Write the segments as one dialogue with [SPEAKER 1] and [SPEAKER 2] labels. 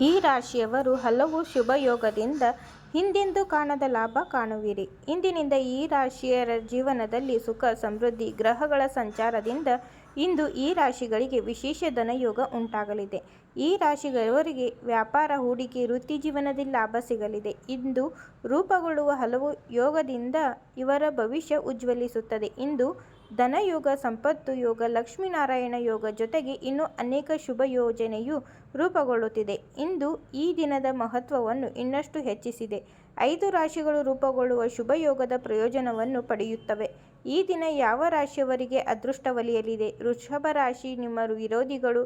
[SPEAKER 1] ಈ ರಾಶಿಯವರು ಹಲವು ಶುಭಯೋಗದಿಂದ ಹಿಂದೆಂದೂ ಕಾಣದ ಲಾಭ ಕಾಣುವಿರಿ. ಇಂದಿನಿಂದ ಈ ರಾಶಿಯರ ಜೀವನದಲ್ಲಿ ಸುಖ, ಸಮೃದ್ಧಿ, ಗ್ರಹಗಳ ಸಂಚಾರದಿಂದ ಇಂದು ಈ ರಾಶಿಗಳಿಗೆ ವಿಶೇಷ ಧನಯೋಗ ಉಂಟಾಗಲಿದೆ. ಈ ರಾಶಿಗಳವರಿಗೆ ವ್ಯಾಪಾರ, ಹೂಡಿಕೆ, ವೃತ್ತಿ ಜೀವನದಲ್ಲಿ ಲಾಭ ಸಿಗಲಿದೆ. ಇಂದು ರೂಪುಗೊಳ್ಳುವ ಹಲವು ಯೋಗದಿಂದ ಇವರ ಭವಿಷ್ಯ ಉಜ್ವಲಿಸುತ್ತದೆ. ಇಂದು ಧನಯೋಗ, ಸಂಪತ್ತು ಯೋಗ, ಲಕ್ಷ್ಮೀನಾರಾಯಣ ಯೋಗ ಜೊತೆಗೆ ಇನ್ನೂ ಅನೇಕ ಶುಭ ಯೋಜನೆಯು ರೂಪುಗೊಳ್ಳುತ್ತಿದೆ. ಇಂದು ಈ ದಿನದ ಮಹತ್ವವನ್ನು ಇನ್ನಷ್ಟು ಹೆಚ್ಚಿಸಿದೆ. ಐದು ರಾಶಿಗಳು ರೂಪುಗೊಳ್ಳುವ ಶುಭಯೋಗದ ಪ್ರಯೋಜನವನ್ನು ಪಡೆಯುತ್ತವೆ. ಈ ದಿನ ಯಾವ ರಾಶಿಯವರಿಗೆ ಅದೃಷ್ಟ ಒಲಿಯಲಿದೆ? ವೃಷಭ ರಾಶಿ ನಿಮ್ಮ ವಿರೋಧಿಗಳು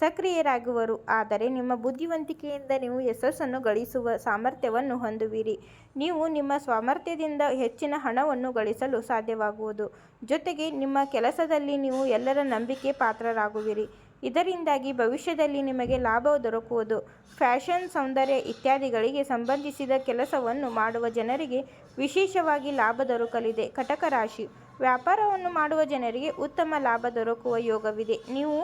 [SPEAKER 1] ಸಕ್ರಿಯರಾಗುವರು. ಆದರೆ ನಿಮ್ಮ ಬುದ್ಧಿವಂತಿಕೆಯಿಂದ ನೀವು ಯಶಸ್ಸನ್ನು ಗಳಿಸುವ ಸಾಮರ್ಥ್ಯವನ್ನು ಹೊಂದುವಿರಿ. ನೀವು ನಿಮ್ಮ ಸಾಮರ್ಥ್ಯದಿಂದ ಹೆಚ್ಚಿನ ಹಣವನ್ನು ಗಳಿಸಲು ಸಾಧ್ಯವಾಗುವುದು. ಜೊತೆಗೆ ನಿಮ್ಮ ಕೆಲಸದಲ್ಲಿ ನೀವು ಎಲ್ಲರ ನಂಬಿಕೆ ಪಾತ್ರರಾಗುವಿರಿ. ಇದರಿಂದಾಗಿ ಭವಿಷ್ಯದಲ್ಲಿ ನಿಮಗೆ ಲಾಭ ದೊರಕುವುದು. ಫ್ಯಾಷನ್, ಸೌಂದರ್ಯ ಇತ್ಯಾದಿಗಳಿಗೆ ಸಂಬಂಧಿಸಿದ ಕೆಲಸವನ್ನು ಮಾಡುವ ಜನರಿಗೆ ವಿಶೇಷವಾಗಿ ಲಾಭ ದೊರಕಲಿದೆ. ಕಟಕ ರಾಶಿ: ವ್ಯಾಪಾರವನ್ನು ಮಾಡುವ ಜನರಿಗೆ ಉತ್ತಮ ಲಾಭ ದೊರಕುವ ಯೋಗವಿದೆ. ನೀವು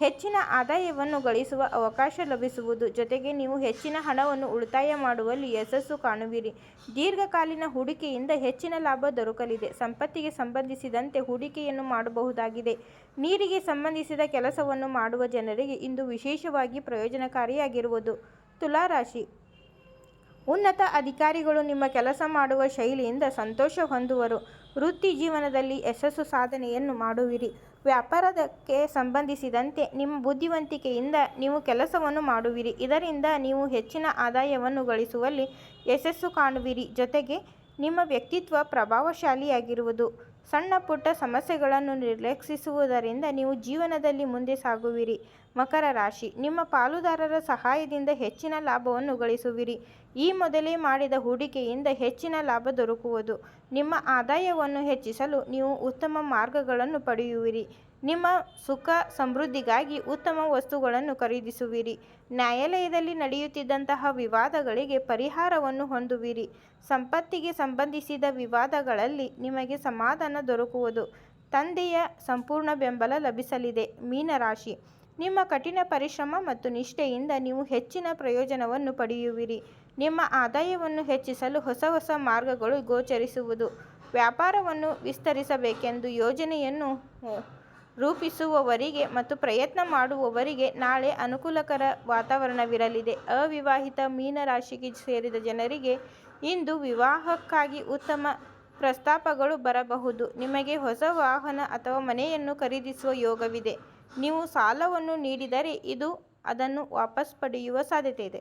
[SPEAKER 1] ಹೆಚ್ಚಿನ ಆದಾಯವನ್ನು ಗಳಿಸುವ ಅವಕಾಶ ಲಭಿಸುವುದು. ಜೊತೆಗೆ ನೀವು ಹೆಚ್ಚಿನ ಹಣವನ್ನು ಉಳಿತಾಯ ಮಾಡುವಲ್ಲಿ ಯಶಸ್ಸು ಕಾಣುವಿರಿ. ದೀರ್ಘಕಾಲೀನ ಹೂಡಿಕೆಯಿಂದ ಹೆಚ್ಚಿನ ಲಾಭ ದೊರಕಲಿದೆ. ಸಂಪತ್ತಿಗೆ ಸಂಬಂಧಿಸಿದಂತೆ ಹೂಡಿಕೆಯನ್ನು ಮಾಡಬಹುದಾಗಿದೆ. ನೀರಿಗೆ ಸಂಬಂಧಿಸಿದ ಕೆಲಸವನ್ನು ಮಾಡುವ ಜನರಿಗೆ ಇಂದು ವಿಶೇಷವಾಗಿ ಪ್ರಯೋಜನಕಾರಿಯಾಗಿರುವುದು. ತುಲಾ ರಾಶಿ: ಉನ್ನತ ಅಧಿಕಾರಿಗಳು ನಿಮ್ಮ ಕೆಲಸ ಮಾಡುವ ಶೈಲಿಯಿಂದ ಸಂತೋಷ ಹೊಂದುವರು. ವೃತ್ತಿ ಜೀವನದಲ್ಲಿ ಯಶಸ್ಸು ಸಾಧನೆಯನ್ನು ಮಾಡುವಿರಿ. ವ್ಯಾಪಾರಕ್ಕೆ ಸಂಬಂಧಿಸಿದಂತೆ ನಿಮ್ಮ ಬುದ್ಧಿವಂತಿಕೆಯಿಂದ ನೀವು ಕೆಲಸವನ್ನು ಮಾಡುವಿರಿ. ಇದರಿಂದ ನೀವು ಹೆಚ್ಚಿನ ಆದಾಯವನ್ನು ಗಳಿಸುವಲ್ಲಿ ಯಶಸ್ಸು ಕಾಣುವಿರಿ. ಜೊತೆಗೆ ನಿಮ್ಮ ವ್ಯಕ್ತಿತ್ವ ಪ್ರಭಾವಶಾಲಿಯಾಗಿರುವುದು. ಸಣ್ಣಪುಟ್ಟ ಸಮಸ್ಯೆಗಳನ್ನು ನಿರ್ಲಕ್ಷಿಸುವುದರಿಂದ ನೀವು ಜೀವನದಲ್ಲಿ ಮುಂದೆ ಸಾಗುವಿರಿ. ಮಕರ ರಾಶಿ: ನಿಮ್ಮ ಪಾಲುದಾರರ ಸಹಾಯದಿಂದ ಹೆಚ್ಚಿನ ಲಾಭವನ್ನು ಗಳಿಸುವಿರಿ. ಈ ಮೊದಲೇ ಮಾಡಿದ ಹೂಡಿಕೆಯಿಂದ ಹೆಚ್ಚಿನ ಲಾಭ ದೊರಕುವುದು. ನಿಮ್ಮ ಆದಾಯವನ್ನು ಹೆಚ್ಚಿಸಲು ನೀವು ಉತ್ತಮ ಮಾರ್ಗಗಳನ್ನು ಪಡೆಯುವಿರಿ. ನಿಮ್ಮ ಸುಖ ಸಮೃದ್ಧಿಗಾಗಿ ಉತ್ತಮ ವಸ್ತುಗಳನ್ನು ಖರೀದಿಸುವಿರಿ. ನ್ಯಾಯಾಲಯದಲ್ಲಿ ನಡೆಯುತ್ತಿದ್ದಂತಹ ವಿವಾದಗಳಿಗೆ ಪರಿಹಾರವನ್ನು ಹೊಂದುವಿರಿ. ಸಂಪತ್ತಿಗೆ ಸಂಬಂಧಿಸಿದ ವಿವಾದಗಳಲ್ಲಿ ನಿಮಗೆ ಸಮಾಧಾನ ದೊರಕುವುದು. ತಂದೆಯ ಸಂಪೂರ್ಣ ಬೆಂಬಲ ಲಭಿಸಲಿದೆ. ಮೀನರಾಶಿ ನಿಮ್ಮ ಕಠಿಣ ಪರಿಶ್ರಮ ಮತ್ತು ನಿಷ್ಠೆಯಿಂದ ನೀವು ಹೆಚ್ಚಿನ ಪ್ರಯೋಜನವನ್ನು ಪಡೆಯುವಿರಿ. ನಿಮ್ಮ ಆದಾಯವನ್ನು ಹೆಚ್ಚಿಸಲು ಹೊಸ ಹೊಸ ಮಾರ್ಗಗಳು ಗೋಚರಿಸುವುದು. ವ್ಯಾಪಾರವನ್ನು ವಿಸ್ತರಿಸಬೇಕೆಂದು ಯೋಜನೆಯನ್ನು ರೂಪಿಸುವವರಿಗೆ ಮತ್ತು ಪ್ರಯತ್ನ ಮಾಡುವವರಿಗೆ ನಾಳೆ ಅನುಕೂಲಕರ ವಾತಾವರಣವಿರಲಿದೆ. ಅವಿವಾಹಿತ ಮೀನ ರಾಶಿಗೆ ಸೇರಿದ ಜನರಿಗೆ ಇಂದು ವಿವಾಹಕ್ಕಾಗಿ ಉತ್ತಮ ಪ್ರಸ್ತಾಪಗಳು ಬರಬಹುದು. ನಿಮಗೆ ಹೊಸ ವಾಹನ ಅಥವಾ ಮನೆಯನ್ನು ಖರೀದಿಸುವ ಯೋಗವಿದೆ. ನೀವು ಸಾಲವನ್ನು ನೀಡಿದರೆ ಇದು ಅದನ್ನು ವಾಪಸ್ ಪಡೆಯುವ ಸಾಧ್ಯತೆಯಿದೆ.